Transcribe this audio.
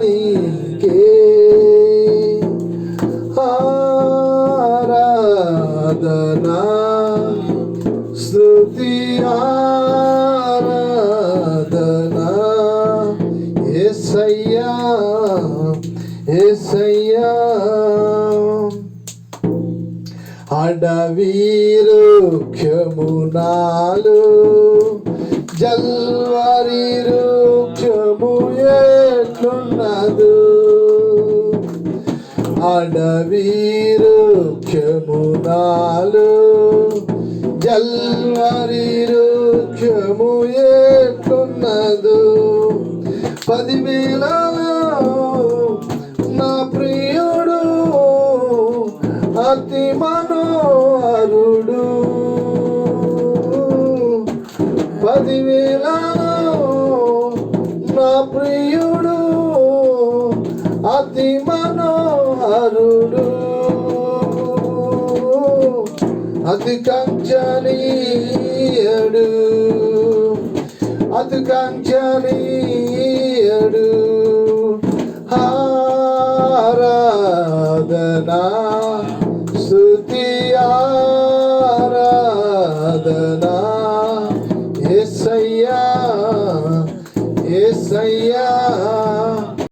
నీకే ఆరాధనా స్తుతి ఆరాధనా. యేసయ్యా యేసయ్యా అడవీరుఖ్యమునాలు జల్వరి అడవీరుఖ్యమునాలు జల్వరి రుఖ్యము ఎట్లున్నదు పదివేలలో నా ప్రియుడు అతి మనోహరుడు పదివేలలో నా ప్రియుడు అతి మనో కుమారుడు అతికాంక్షణీయుడు అతికాంక్షణీయుడు ఆరాధనా స్థుతి ఆరాధనా. ఎస్సయ్యా ఎస్సయ్యా